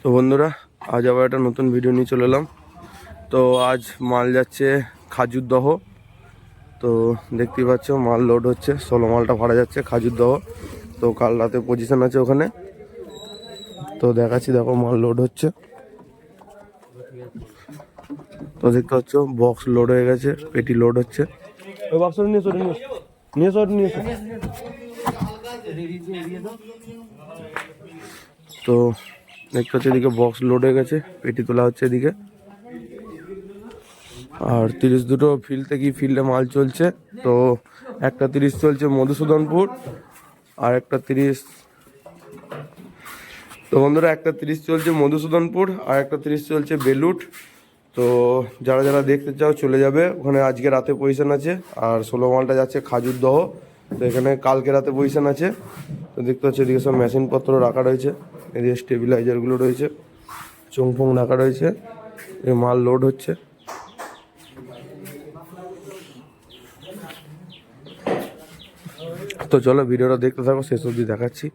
তো বন্ধুরা আজ আবার একটা নতুন ভিডিও নিয়ে চলে এলাম। তো আজ মাল যাচ্ছে খাজুরদহ তো দেখতেই পাচ্ছ মাল লোড হচ্ছে ষোলো মালটা ভাড়া যাচ্ছে খাজুরদহ তো কাল রাতে পজিশন আছে ওখানে। তো দেখাচ্ছি দেখো মাল লোড হচ্ছে। তো দেখতে পাচ্ছ বক্স লোড হয়ে গেছে পেটি লোড হচ্ছে। ওই বক্সটা নিয়ে এসো নিয়ে নিয়ে এসো নিয়ে তো দেখতে হচ্ছে এদিকে বক্স লোড হয়ে গেছে, পেটি তোলা হচ্ছে এদিকে। আর তিরিশ দুটো ফিল্ড থেকে ফিল্ডে মাল চলছে, তো একটা তিরিশ চলছে মধুসূদনপুর, আর একটা তিরিশ তো বন্ধুরা, একটা তিরিশ চলছে মধুসূদনপুর, আর একটা তিরিশ চলছে বেলুট তো যারা যারা দেখতে চাও চলে যাবে, ওখানে আজকে রাতে পজিশন আছে, আর ষোলো মালটা যাচ্ছে খাজুর খাজুরদহ তো এখানে কালকে রাতে পজিশন আছে। তো দেখতে পাচ্ছি, এদিকে সব মেশিনপত্র রাখা রয়েছে। এদিকে স্টেবিলাইজারগুলো রয়েছে। চোংফোং রাখা রয়েছে। মাল লোড হচ্ছে। তো চলো ভিডিওটা দেখতে থাকো, শেষ অবধি দেখাচ্ছি।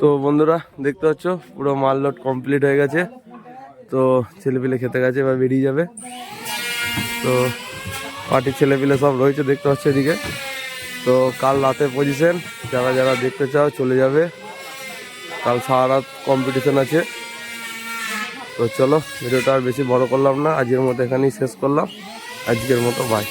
তো বন্ধুরা, দেখতে পাচ্ছ, পুরো মাল লোড কমপ্লিট হয়ে গেছে। তো ছেলেপিলে খেতে গেছে এবার বেরিয়ে যাবে। তো পার্টির ছেলেপিলে সব রয়েছে, দেখতে পাচ্ছ এদিকে। তো কাল রাতে পজিশন যারা যারা দেখতে চাও চলে যাবে। কাল সারা রাত কম্পিটিশন আছে। তো চলো, ভিডিওটা আর বেশি বড় করলাম না, আজকের মতো এখানেই শেষ করলাম। আজকের মতো বাই